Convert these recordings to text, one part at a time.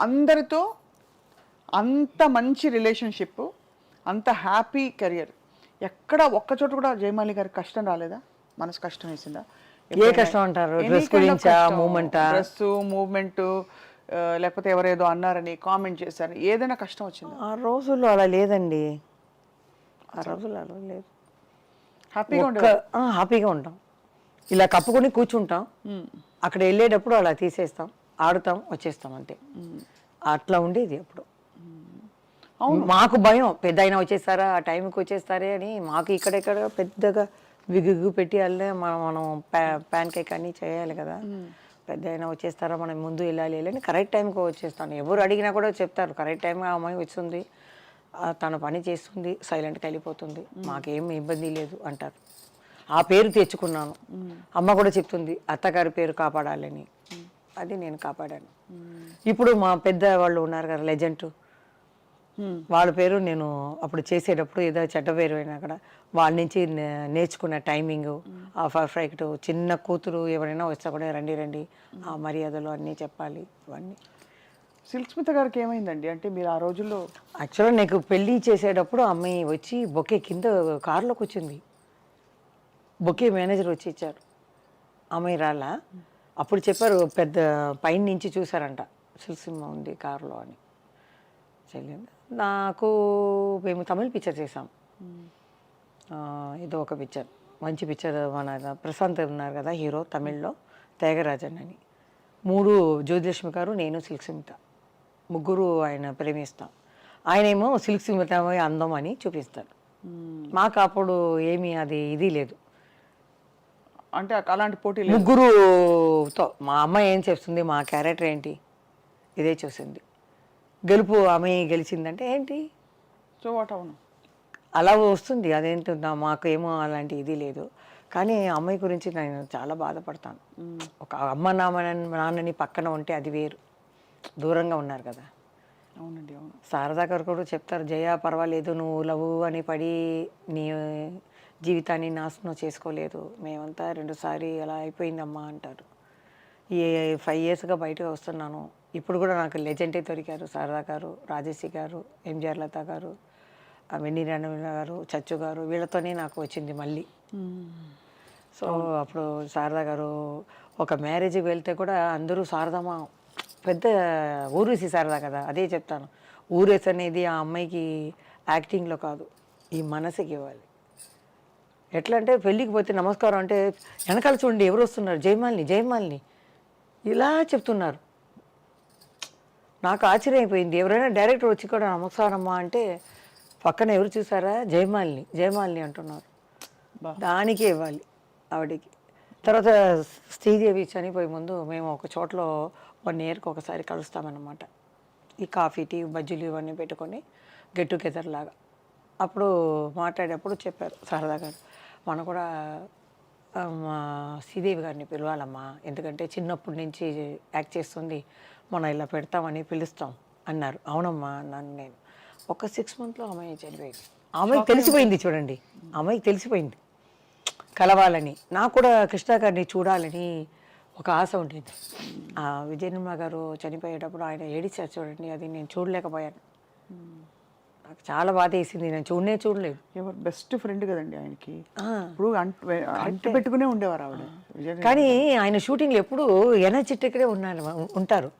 అందరితో అంత మంచి రిలేషన్షిప్ అంత హ్యాపీ కెరియర్ ఎక్కడ ఒక్క చోట కూడా జయమాలి గారికి కష్టం రాలేదా? మనసు కష్టం వేసిందా? ఏ కష్టం అంటారు? గురించా? డ్రెస్ మూమెంట్ లేకపోతే ఎవరేదో అన్నారని కామెంట్ చేశారని ఏదైనా కష్టం వచ్చిందా? ఆ రోజుల్లో అలా లేదండి. ఆ రోజుల్లో అలా లేదు. హ్యాపీగా ఆ, హ్యాపీగా ఉంటాం. ఇలా కప్పుకొని కూర్చుంటాం. అక్కడ వెళ్ళేటప్పుడు అలా తీసేస్తాం. ఆడుతాం వచ్చేస్తాం అంతే. అట్లా ఉండేది అప్పుడు. మాకు భయం పెద్ద అయినా వచ్చేస్తారా ఆ టైంకి వచ్చేస్తారే అని మాకు ఇక్కడెక్కడ పెద్దగా విగుగు పెట్టి వెళ్ళే మనం మనం ప్యాన్ కేక్ అన్నీ చేయాలి కదా. పెద్ద అయినా వచ్చేస్తారా మనం ముందు వెళ్ళాలి వెళ్ళని కరెక్ట్ టైంకి వచ్చేస్తాను ఎవరు అడిగినా కూడా చెప్తారు కరెక్ట్ ఆ అమ్మాయి వస్తుంది ఆ, తన పని చేస్తుంది సైలెంట్గా వెళ్ళిపోతుంది. మాకేం ఇబ్బంది లేదు అంటారు. ఆ పేరు తెచ్చుకున్నాను. అమ్మ కూడా చెప్తుంది అత్తగారి పేరు కాపాడాలని. అది నేను కాపాడాను. ఇప్పుడు మా పెద్ద వాళ్ళు ఉన్నారు కదా లెజెంట్ వాళ్ళ పేరు నేను అప్పుడు చేసేటప్పుడు ఏదో చెడ్డ పేరు అయినా కూడా వాళ్ళ నుంచి నే- నేర్చుకున్న టైమింగ్ ఆ పర్ఫెక్ట్ చిన్న కూతురు ఎవరైనా వస్తే కూడా రండి రండి. ఆ మర్యాదలు అన్నీ చెప్పాలి ఇవన్నీ. సిల్క్ స్మిత గారికి ఏమైందండి? అంటే మీరు ఆ రోజుల్లో యాక్చువల్గా నీకు పెళ్ళి చేసేటప్పుడు అమ్మాయి వచ్చి బొకే కింద కారులోకి వచ్చింది. బొకే మేనేజర్ వచ్చి ఇచ్చారు. అమ్మాయి రాలా? అప్పుడు చెప్పారు పెద్ద పైన నుంచి చూసారంట సిల్సిమ్మ ఉంది కారులో అని. చెల్లింది. నాకు మేము తమిళ పిక్చర్ చేసాం ఏదో ఒక పిక్చర్. మంచి పిక్చర్ మన ప్రశాంత్ ఉన్నారు కదా హీరో తమిళ్ళో త్యాగరాజన్ అని. మూడు జ్యోతిలక్ష్మి గారు నేను సిల్క్ సిమిత ముగ్గురు ఆయన ప్రేమిస్తాం. ఆయన ఏమో సిల్క్ సిమిత అందం అని చూపిస్తాడు. మాకు అప్పుడు ఏమీ అది ఇది లేదు. అంటే అలాంటి పోటీ ముగ్గురుతో మా అమ్మాయి ఏం చెప్తుంది మా క్యారెక్టర్ ఏంటి? ఇదే చూసింది. గెలుపు అమ్మాయి గెలిచిందంటే ఏంటి? సో వాట్ అవును. అలా వస్తుంది అదేంటో మాకు ఏమో అలాంటి ఇది లేదు. కానీ అమ్మాయి గురించి నేను చాలా బాధపడతాను. ఒక అమ్మ నాన్న నాన్నని పక్కన ఉంటే అది వేరు. దూరంగా ఉన్నారు కదా. అవునండి అవును. శారదా గారు కూడా చెప్తారు జయ పర్వాలేదు నువ్వు లవ్ అని పడి నీ జీవితాన్ని నాశనం చేసుకోలేదు. మేమంతా రెండుసారి అలా అయిపోయిందమ్మా అంటారు. ఈ ఫైవ్ ఇయర్స్గా బయటకు వస్తున్నాను. ఇప్పుడు కూడా నాకు లెజెండే దొరికారు. శారదా గారు రాజేశి గారు ఎంజిఆర్ లత గారు వెన్నీ రణవీణ గారు చచ్చు గారు వీళ్ళతోనే నాకు వచ్చింది మళ్ళీ. సో అప్పుడు శారదా గారు ఒక మ్యారేజ్కి వెళ్తే కూడా అందరూ శారదమ్మ పెద్ద ఊరేసి శారదా కదా అదే చెప్తాను. ఊరేసి అనేది ఆ అమ్మాయికి యాక్టింగ్లో కాదు ఈ మనసుకి ఇవ్వాలి. ఎట్లా అంటే పెళ్ళికి పోతే నమస్కారం అంటే వెనకాల చూడండి ఎవరు వస్తున్నారు? జయమాలిని జయమాలిని. ఇలా చెప్తున్నారు. నాకు ఆశ్చర్యం అయిపోయింది ఎవరైనా డైరెక్టర్ వచ్చి కూడా నమస్కారం అమ్మా అంటే పక్కన ఎవరు చూసారా? జయమాలిని జయమాలిని అంటున్నారు. దానికే ఇవ్వాలి ఆవిడకి. తర్వాత శ్రీదేవి చనిపోయే ముందు మేము ఒక చోట్లో వన్ ఇయర్కి ఒకసారి కలుస్తామన్నమాట. ఈ కాఫీ టీ బజ్జీలు ఇవన్నీ పెట్టుకొని గెట్ టుగెదర్ లాగా. అప్పుడు మాట్లాడేటప్పుడు చెప్పారు సరదా గారు. మనం కూడా మా శ్రీదేవి గారిని పిలవాలమ్మా. ఎందుకంటే చిన్నప్పటి నుంచి యాక్ట్ చేస్తుంది. మనం ఇలా పెడతామని పిలుస్తాం అన్నారు. అవునమ్మా అన్నాను నేను. ఒక సిక్స్ మంత్లో అమ్మాయి చనిపోయింది. ఆమెకి తెలిసిపోయింది చూడండి. అమ్మాయికి తెలిసిపోయింది. కలవాలని. నాకు కూడా కృష్ణ గారిని చూడాలని ఒక ఆశ ఉండేది. ఆ విజయనిర్మ గారు చనిపోయేటప్పుడు ఆయన ఏడిచారు చూడండి. అది నేను చూడలేకపోయాను. నాకు చాలా బాధ వేసింది. నేను చూడనే చూడలేదు. ఎవరు? బెస్ట్ ఫ్రెండ్ కదండి ఆయనకి. ఇప్పుడు అంటు అంటు పెట్టుకునే ఉండేవారు ఆవిడ. కానీ ఆయన షూటింగ్లో ఎప్పుడు ఎనర్జెటిక్గా ఉన్నారు ఉంటారు.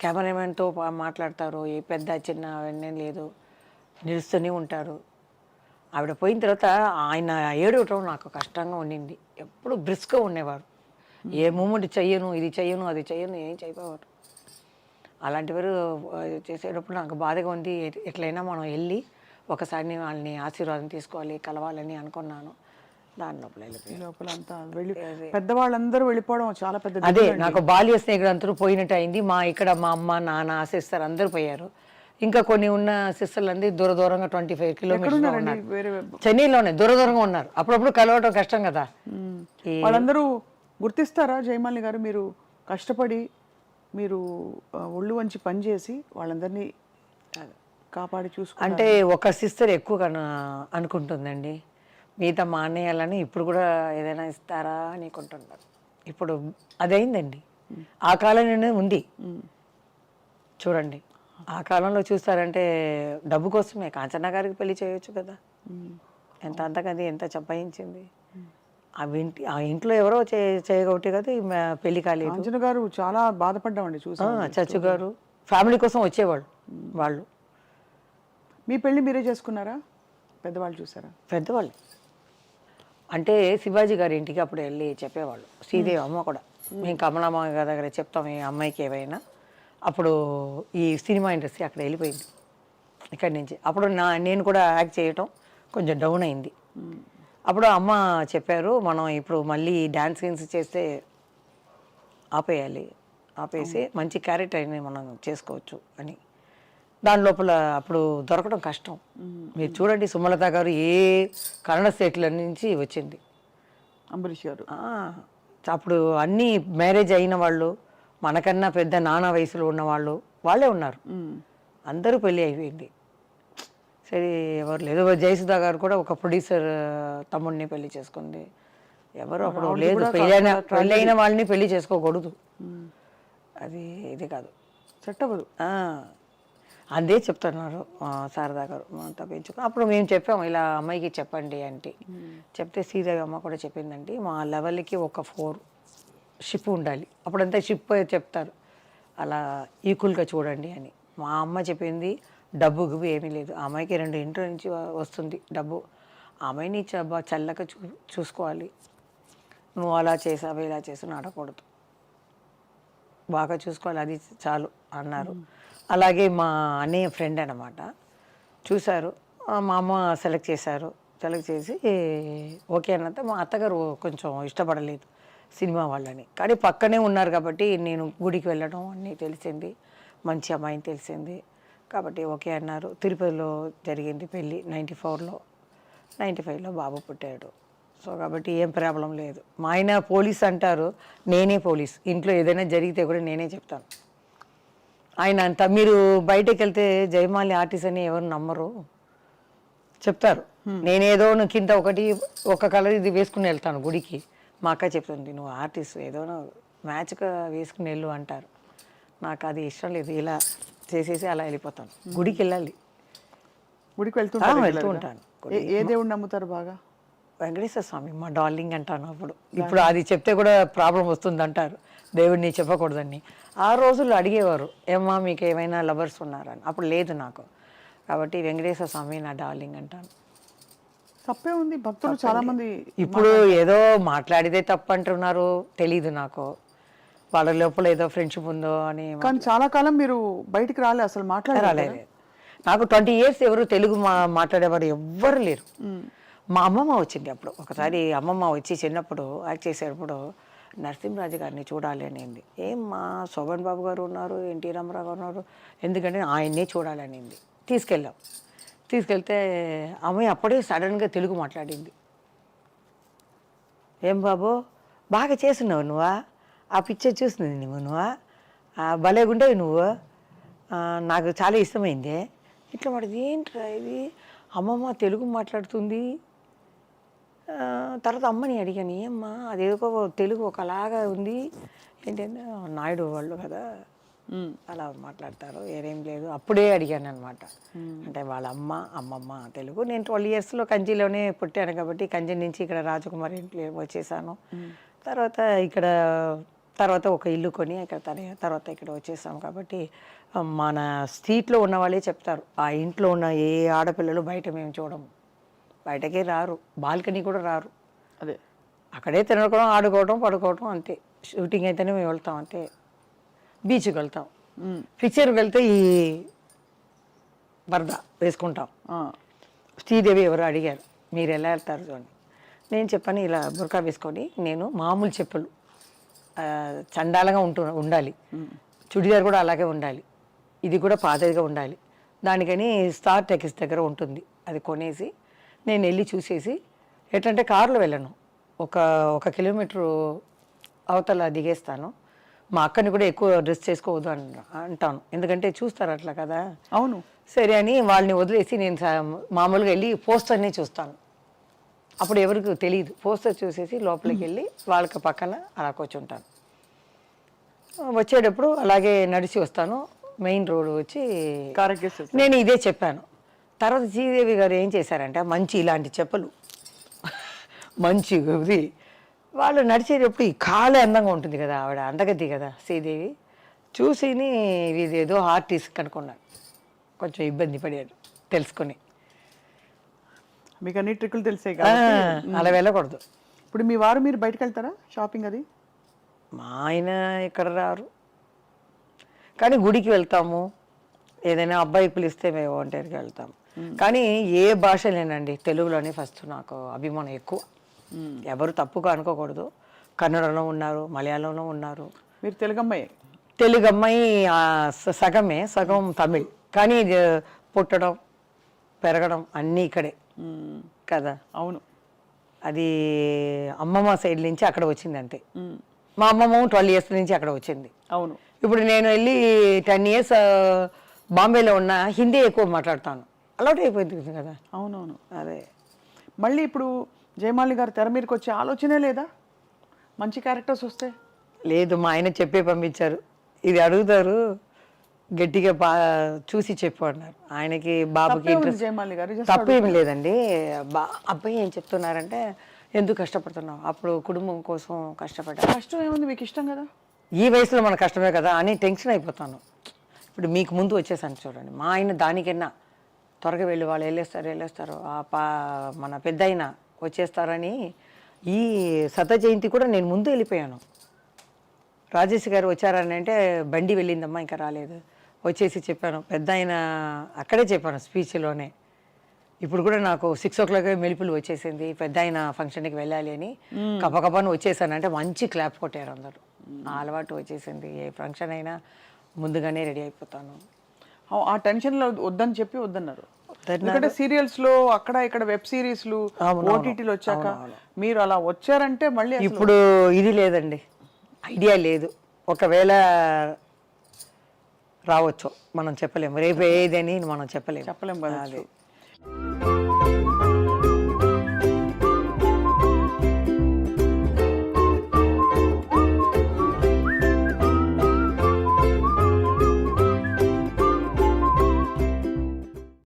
కెమెరామెన్తో మాట్లాడతారు ఏ పెద్ద చిన్న అవన్నీ లేదు. నిలుస్తూనే ఉంటారు. ఆవిడ పోయిన తర్వాత ఆయన ఏడవటం నాకు కష్టంగా ఉండింది. ఎప్పుడు బ్రిస్క్గా ఉండేవారు. ఏ మూమెంట్ చెయ్యను ఇది చెయ్యను అది చెయ్యను ఏం చేయకపోవారు అలాంటి వారు ఆ, చేసేటప్పుడు నాకు బాధగా ఉంది. ఎట్- ఎట్లయినా మనం వెళ్ళి ఒకసారి వాళ్ళని ఆశీర్వాదం తీసుకోవాలి కలవాలని అనుకున్నాను. దాని లోపల లోపల అంతా వెళ్ళి పెద్దవాళ్ళందరూ వెళ్ళిపోవడం చాలా పెద్ద అదే నాకు బాల్య స్నేహితులు అందరూ పోయినట్టు అయింది మా ఇక్కడ మా అమ్మ నాన్న సిస్టర్ అందరూ పోయారు. ఇంకా కొన్ని ఉన్న సిస్టర్లు అందరూ దూర దూరంగా ట్వంటీ ఫైవ్ కిలోమీటర్స్ చెన్నైలోనే దూర దూరంగా ఉన్నారు. అప్పుడప్పుడు కలవటం కష్టం కదా. వాళ్ళందరూ గుర్తిస్తారా జయమాలిని గారు? మీరు కష్టపడి మీరు ఒళ్ళు వంచి పనిచేసి వాళ్ళందరినీ కాపాడి చూసుకు అంటే ఒక సిస్టర్ ఎక్కువ అనుకుంటుందండి. మిగతా మా అన్నయ్యాలని ఇప్పుడు కూడా ఏదైనా ఇస్తారా అని అనుకుంటున్నారు ఇప్పుడు అదైందండి. ఆ కాలంలోనే ఉంది. చూడండి. ఆ కాలంలో చూస్తారంటే డబ్బు కోసమే. కాంచనా గారికి పెళ్ళి చేయొచ్చు కదా. ఎంత అంతకది ఎంత చంపాయించింది ఆ ఇంటి ఆ ఇంట్లో ఎవరో చే చేయగొట్టి కదా ఈమె పెళ్ళి కాలేదు. అంజన గారు చాలా బాధపడ్డామండి చూసి. చచ్చు గారు. ఫ్యామిలీ కోసం వచ్చేవాళ్ళు వాళ్ళు. మీ పెళ్ళి మీరే చేసుకున్నారా? పెద్దవాళ్ళు చూసారా? పెద్దవాళ్ళు. అంటే శివాజీ గారి ఇంటికి అప్పుడు వెళ్ళి చెప్పేవాళ్ళు. శ్రీదేవి అమ్మ కూడా. మేము. కమలమ్మ గారి దగ్గర చెప్తాం ఈ అమ్మాయికి ఏవైనా. అప్పుడు ఈ సినిమా ఇండస్ట్రీ అక్కడ వెళ్ళిపోయింది. ఇక్కడి నుంచి. అప్పుడు నా నేను కూడా యాక్ట్ చేయటం కొంచెం డౌన్ అయింది. అప్పుడు అమ్మ చెప్పారు మనం ఇప్పుడు మళ్ళీ డ్యాన్స్ సీన్స్ చేస్తే ఆపేయాలి. ఆపేసి మంచి క్యారెక్టర్ని మనం చేసుకోవచ్చు అని. దాని లోపల అప్పుడు దొరకడం కష్టం. మీరు చూడండి సుమలత గారు ఏ కన్నడ స్టేట్ల నుంచి వచ్చింది. అంబరీష్ గారు. అప్పుడు అన్నీ మ్యారేజ్ అయిన వాళ్ళు మనకన్నా పెద్ద నాన్న వయసులో ఉన్న వాళ్ళు వాళ్ళే ఉన్నారు. అందరూ పెళ్ళి అయిపోయింది. సరే ఎవరు లేదు. జయసుధా గారు కూడా ఒక ప్రొడ్యూసర్ తమ్ముడిని పెళ్ళి చేసుకుంది. ఎవరు అప్పుడు లేదు. పెళ్ళి అయిన పెళ్ళి అయిన వాళ్ళని పెళ్ళి చేసుకోకూడదు. అది ఇది కాదు. ఆ, అదే చెప్తున్నారు శారదా గారు. అంతా పెంచుకో. అప్పుడు మేము చెప్పాము ఇలా అమ్మాయికి చెప్పండి అంటే చెప్తే శ్రీదేవి అమ్మ కూడా చెప్పిందండి మా లెవెల్కి ఒక ఫోర్ షిప్ ఉండాలి. అప్పుడంతా షిప్ చెప్తారు. అలా ఈక్వల్గా చూడండి అని. మా అమ్మ చెప్పింది డబ్బు గిబ్బు ఏమీ లేదు. ఆ అమ్మాయికి రెండు ఇంట్లో నుంచి వస్తుంది డబ్బు. ఆ అమ్మాయిని చ- చల్లక చూ చూసుకోవాలి. నువ్వు అలా చేసావు ఇలా చేసావు ఆడకూడదు బాగా చూసుకోవాలి అది చాలు అన్నారు. అలాగే మా అన్నయ్య ఫ్రెండ్ అనమాట చూశారు. మా అమ్మ సెలెక్ట్ చేశారు. సెలెక్ట్ చేసి ఓకే అన్నంత మా అత్తగారు కొంచెం ఇష్టపడలేదు సినిమా వాళ్ళని. కానీ పక్కనే ఉన్నారు కాబట్టి నేను గుడికి వెళ్ళడం అన్నీ తెలిసింది. మంచి అమ్మాయిని తెలిసింది. కాబట్టి ఓకే అన్నారు. తిరుపతిలో జరిగింది పెళ్ళి నైంటీ ఫోర్లో. నైంటీ ఫైవ్లో బాబు పుట్టాడు. సో కాబట్టి ఏం ప్రాబ్లం లేదు. మా ఆయన పోలీస్ అంటారు. నేనే పోలీస్. ఇంట్లో ఏదైనా జరిగితే కూడా నేనే చెప్తాను. ఆయన అంత మీరు బయటకు వెళ్తే జయమాలి ఆర్టిస్ట్ అని ఎవరు నమ్మరు. చెప్తారు. నేనేదో కింద ఒకటి ఒక కలర్ ఇది వేసుకుని వెళ్తాను గుడికి. మా అక్క చెప్తుంది నువ్వు ఆర్టిస్ట్ ఏదో మ్యాచ్గా వేసుకుని వెళ్ళు అంటారు. నాకు అది ఇష్టం లేదు. ఇలా చేసేసి అలా వెళ్ళిపోతాను. గుడికి వెళ్ళాలి. గుడికి ఆ, వెళ్తుంటారు వెళ్తూ? ఉంటాను. ఏ- దేవుడిని నమ్ముతారు బాగా? వెంకటేశ్వర స్వామి మా డార్లింగ్ అంటాను అప్పుడు. ఇప్పుడు అది చెప్తే కూడా ప్రాబ్లం వస్తుంది అంటారు దేవుడిని చెప్పకూడదని. ఆ రోజుల్లో అడిగేవారు ఏమ్మా మీకు ఏమైనా లవర్స్ ఉన్నారని? అప్పుడు లేదు నాకు. కాబట్టి వెంకటేశ్వర స్వామి నా డార్లింగ్ అంటాను. తప్పే ఉంది. భక్తులు చాలా మంది ఇప్పుడు ఏదో మాట్లాడితే తప్పు అంటున్నారు తెలీదు నాకు. వాళ్ళ లోపల ఏదో ఫ్రెండ్షిప్ ఉందో అని కానీ చాలా కాలం మీరు బయటికి రాలే అసలు మాట్లాడాలి రాలేదు. నాకు ట్వంటీ ఇయర్స్ ఎవరు తెలుగు మా మాట్లాడేవారు ఎవ్వరు లేరు. మా అమ్మమ్మ వచ్చింది అప్పుడు. ఒకసారి అమ్మమ్మ వచ్చి చిన్నప్పుడు యాక్ట్ చేసేటప్పుడు నరసింహరాజు గారిని చూడాలి అనింది ఏం మా శోభన్ బాబు గారు ఉన్నారు ఎన్టీ రామారావు గారు ఉన్నారు. ఎందుకంటే ఆయన్నే చూడాలి అనింది తీసుకెళ్ళాం. తీసుకెళ్తే అమ్మాయి అప్పుడే సడన్గా తెలుగు మాట్లాడింది. ఏం బాబు బాగా చేస్తున్నావు నువ్వా? ఆ పిక్చర్ చూస్తుంది నువ్వు నువ్వా? ఆ, భలేగుండేవి నువ్వు. నాకు చాలా ఇష్టమైంది. ఇట్లా వాడిది ఏంట్రా ఇది? అమ్మమ్మ తెలుగు మాట్లాడుతుంది. తర్వాత అమ్మని అడిగాను ఏమ్మా అదేదో తెలుగు ఒకలాగా ఉంది. ఏంటంటే నాయుడు వాళ్ళు కదా అలా మాట్లాడతారు ఏరేం లేదు. అప్పుడే అడిగాను అనమాట అంటే వాళ్ళ అమ్మ అమ్మమ్మ తెలుగు. నేను ట్వెల్వ్ ఇయర్స్లో కంచిలోనే పుట్టాను కాబట్టి కంచి నుంచి ఇక్కడ రాజకుమారి ఇంట్లో వచ్చేసాను. తర్వాత ఇక్కడ తర్వాత ఒక ఇల్లు కొని ఇక్కడ తన తర్వాత ఇక్కడ వచ్చేసాం కాబట్టి మన స్ట్రీట్లో ఉన్న వాళ్ళే చెప్తారు ఆ ఇంట్లో ఉన్న ఏ ఆడపిల్లలు బయట మేము చూడము. బయటకే రారు బాల్కనీ కూడా రారు. అదే. అక్కడే తినడం ఆడుకోవడం పడుకోవడం అంతే. షూటింగ్ అయితేనే మేము వెళ్తాం అంతే. బీచ్కి వెళ్తాం. పిక్చర్కి వెళ్తే ఈ వరద వేసుకుంటాం. శ్రీదేవి ఎవరు అడిగారు మీరు ఎలా వెళ్తారు? చూడండి నేను చెప్పాను ఇలా బుర్కా వేసుకొని నేను మామూలు చెప్పులు. చండాలంగా ఉంటు ఉండాలి. చుడిదార్ కూడా అలాగే ఉండాలి. ఇది కూడా పాతదిగా ఉండాలి. దానికని స్టార్ టెక్స్ దగ్గర ఉంటుంది. అది కొనేసి నేను వెళ్ళి చూసేసి ఎట్లంటే కారులో వెళ్ళను. ఒక ఒక కిలోమీటరు అవతల దిగేస్తాను. మా అక్కని కూడా ఎక్కువ డ్రెస్ చేసుకోవద్దు అంట అంటాను. ఎందుకంటే చూస్తారు అట్లా కదా. అవును. సరే అని వాళ్ళని వదిలేసి నేను మామూలుగా వెళ్ళి పోస్టర్ని చూస్తాను. అప్పుడు ఎవరికి తెలియదు. పోస్టర్ చూసేసి లోపలికి వెళ్ళి వాళ్ళకి పక్కన అలా కూర్చుంటాను. వచ్చేటప్పుడు అలాగే నడిచి వస్తాను. మెయిన్ రోడ్ వచ్చి నేను ఇదే చెప్పాను. తర్వాత శ్రీదేవి గారు ఏం చేశారంటే మంచి ఇలాంటి చెప్పులు. మంచి ఇది. వాళ్ళు నడిచేటప్పుడు ఈ కాలు అందంగా ఉంటుంది కదా ఆవిడ అందగతి కదా శ్రీదేవి. చూసిని ఇది ఏదో ఆర్టిస్ట్ అనుకున్నాను. కొంచెం ఇబ్బంది పడాడు తెలుసుకొని. మీకు అన్ని ట్రిక్కులు తెలిసాయి ఆ, కదా అలా వెళ్ళకూడదు. ఇప్పుడు మీ వారు మీరు బయటకు వెళ్తారా షాపింగ్ అది? మా ఆయన ఇక్కడ రారు. కానీ గుడికి వెళ్తాము. ఏదైనా అబ్బాయి పిలిస్తే మేము ఒంటరికి వెళ్తాము కానీ ఏ భాషలేనండి తెలుగులోనే ఫస్ట్ నాకు అభిమానం ఎక్కువ. ఎవరు తప్పుగా అనుకోకూడదు. కన్నడలో ఉన్నారు మలయాళంలో ఉన్నారు. మీరు తెలుగు అమ్మాయి తెలుగు అమ్మాయి ఆ, స- సగమే సగం తమిళ్. కానీ పుట్టడం పెరగడం అన్నీ ఇక్కడే. కదా. అవును. అది అమ్మమ్మ సైడ్ నుంచి అక్కడ వచ్చింది అంతే. మా అమ్మమ్మ ట్వెల్వ్ ఇయర్స్ నుంచి అక్కడ వచ్చింది. అవును. ఇప్పుడు నేను వెళ్ళి టెన్ ఇయర్స్ బాంబేలో ఉన్న హిందీ ఎక్కువ మాట్లాడతాను. అలవాటు అయిపోయింది కదా. అవునవును. అదే. మళ్ళీ ఇప్పుడు జయమాలి గారు తెర మీదకి వచ్చే ఆలోచనే లేదా? మంచి క్యారెక్టర్స్ వస్తే? లేదు మా ఆయన చెప్పే పంపించారు. ఇది అడుగుతారు. గట్టిగా బా చూసి చెప్పు అన్నారు ఆయనకి బాబుకి ఇంట్రెస్ట్ తప్పేం లేదండి. బా అబ్బాయి ఏం చెప్తున్నారంటే ఎందుకు కష్టపడుతున్నావు? అప్పుడు కుటుంబం కోసం కష్టపడ్డా. కష్టం ఏముంది? మీకు ఇష్టం కదా? ఈ వయసులో మన కష్టమే కదా అని టెన్షన్ అయిపోతాను. ఇప్పుడు మీకు ముందు వచ్చేసాను చూడండి. మా ఆయన దానికన్నా త్వరగా వెళ్ళి వాళ్ళు వెళ్ళేస్తారు వెళ్ళేస్తారు. ఆ పా మన పెద్ద వచ్చేస్తారని ఈ శత జయంతి కూడా నేను ముందు వెళ్ళిపోయాను. రాజేష్ గారు వచ్చారని అంటే బండి వెళ్ళిందమ్మా ఇంకా రాలేదు. వచ్చేసి చెప్పాను. పెద్ద ఆయన అక్కడే చెప్పాను స్పీచ్లోనే. ఇప్పుడు కూడా నాకు సిక్స్ ఓ క్లాక్ మెలుపులు వచ్చేసింది. పెద్ద ఆయన ఫంక్షన్కి వెళ్ళాలి అని కపకపని వచ్చేసాను. అంటే మంచి క్లాప్ కొట్టారు అందరు. ఆ అలవాటు వచ్చేసింది. ఏ ఫంక్షన్ అయినా ముందుగానే రెడీ అయిపోతాను. ఆ- ఆ టెన్షన్లో వద్దని చెప్పి వద్దన్నారు. ఎందుకంటే సీరియల్స్లో అక్కడ ఇక్కడ వెబ్ సిరీస్లు ఓటీటీలు వచ్చాక మీరు అలా వచ్చారంటే మళ్ళీ ఇప్పుడు ఇది లేదండి. ఐడియా లేదు. ఒకవేళ రావచ్చు. మనం చెప్పలేము. రేపు ఏదని మనం చెప్పలేము. చెప్పలేం కదా అదే.